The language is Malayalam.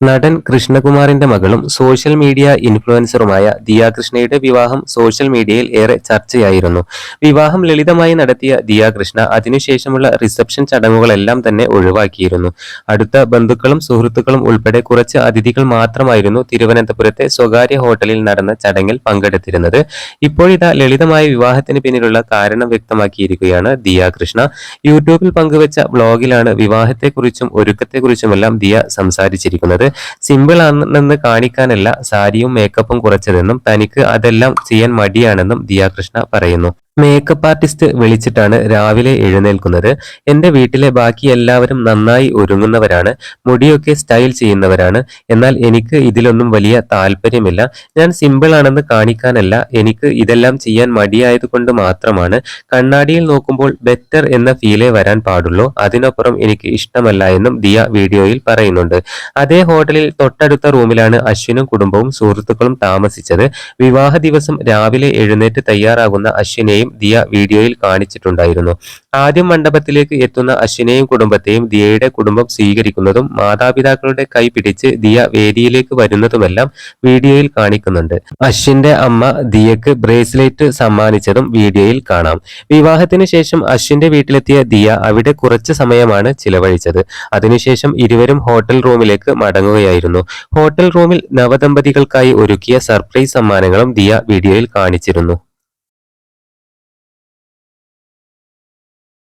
നടൻ കൃഷ്ണകുമാറിന്റെ മകളും സോഷ്യൽ മീഡിയ ഇൻഫ്ലുവൻസറുമായ ദിയ കൃഷ്ണയുടെ വിവാഹം സോഷ്യൽ മീഡിയയിൽ ഏറെ ചർച്ചയായിരുന്നു. വിവാഹം ലളിതമായി നടത്തിയ ദിയ കൃഷ്ണ അതിനുശേഷമുള്ള റിസപ്ഷൻ ചടങ്ങുകളെല്ലാം തന്നെ ഒഴിവാക്കിയിരുന്നു. അടുത്ത ബന്ധുക്കളും സുഹൃത്തുക്കളും ഉൾപ്പെടെ കുറച്ച് അതിഥികൾ മാത്രമായിരുന്നു തിരുവനന്തപുരത്തെ സ്വകാര്യ ഹോട്ടലിൽ നടന്ന ചടങ്ങിൽ പങ്കെടുത്തിരുന്നത്. ഇപ്പോഴിതാ ലളിതമായ വിവാഹത്തിന് പിന്നിലുള്ള കാരണം വ്യക്തമാക്കിയിരിക്കുകയാണ് ദിയ കൃഷ്ണ യൂട്യൂബിൽ പങ്കുവച്ച വ്ളോഗിലാണ് വിവാഹത്തെക്കുറിച്ചും ഒരുക്കത്തെക്കുറിച്ചുമെല്ലാം ദിയ സംസാരിച്ചിരിക്കുന്നത്. സിമ്പിൾ ആണെന്ന് കാണിക്കാനല്ല സാരിയും മേക്കപ്പും കുറച്ചതെന്നും തനിക്ക് അതെല്ലാം ചെയ്യാൻ മടിയാണെന്നും ദിയാകൃഷ്ണ പറയുന്നു. മേക്കപ്പ് ആർട്ടിസ്റ്റ് വിളിച്ചിട്ടാണ് രാവിലെ എഴുന്നേൽക്കുന്നത്. എന്റെ വീട്ടിലെ ബാക്കി എല്ലാവരും നന്നായി ഒരുങ്ങുന്നവരാണ്. മുടിയൊക്കെ സ്റ്റൈൽ ചെയ്യുന്നവരാണ്. എന്നാൽ എനിക്ക് ഇതിലൊന്നും വലിയ താല്പര്യമില്ല. ഞാൻ സിമ്പിൾ ആണെന്ന് കാണിക്കാനല്ല. എനിക്ക് ഇതെല്ലാം ചെയ്യാൻ മടിയായതുകൊണ്ട് മാത്രമാണ്. കണ്ണാടിയിൽ നോക്കുമ്പോൾ ബെറ്റർ എന്ന ഫീലേ വരാൻ പാടുള്ളൂ. അതിനപ്പുറം എനിക്ക് ഇഷ്ടമല്ല എന്നും ദിയ വീഡിയോയിൽ പറയുന്നുണ്ട്. അതേ ഹോട്ടലിൽ തൊട്ടടുത്ത റൂമിലാണ് അശ്വിനും കുടുംബവും സുഹൃത്തുക്കളും താമസിച്ചത്. വിവാഹ ദിവസം രാവിലെ എഴുന്നേറ്റ് തയ്യാറാകുന്ന അശ്വിനെയും ദിയ വീഡിയോയിൽ കാണിച്ചിട്ടുണ്ടായിരുന്നു. ആദ്യം മണ്ഡപത്തിലേക്ക് എത്തുന്ന അശ്വിനെയും കുടുംബത്തെയും ദിയയുടെ കുടുംബം സ്വീകരിക്കുന്നതും മാതാപിതാക്കളുടെ കൈ പിടിച്ച് ദിയ വേദിയിലേക്ക് വരുന്നതുമെല്ലാം വീഡിയോയിൽ കാണിക്കുന്നുണ്ട്. അശ്വിന്റെ അമ്മ ദിയക്ക് ബ്രേസ്ലെറ്റ് സമ്മാനിച്ചതും വീഡിയോയിൽ കാണാം. വിവാഹത്തിന് ശേഷം അശ്വിന്റെ വീട്ടിലെത്തിയ ദിയ അവിടെ കുറച്ച് സമയമാണ് ചിലവഴിച്ചത്. അതിനുശേഷം ഇരുവരും ഹോട്ടൽ റൂമിലേക്ക് മടങ്ങുകയായിരുന്നു. ഹോട്ടൽ റൂമിൽ നവദമ്പതികൾക്കായി ഒരുക്കിയ സർപ്രൈസ് സമ്മാനങ്ങളും ദിയ വീഡിയോയിൽ കാണിച്ചിരുന്നു.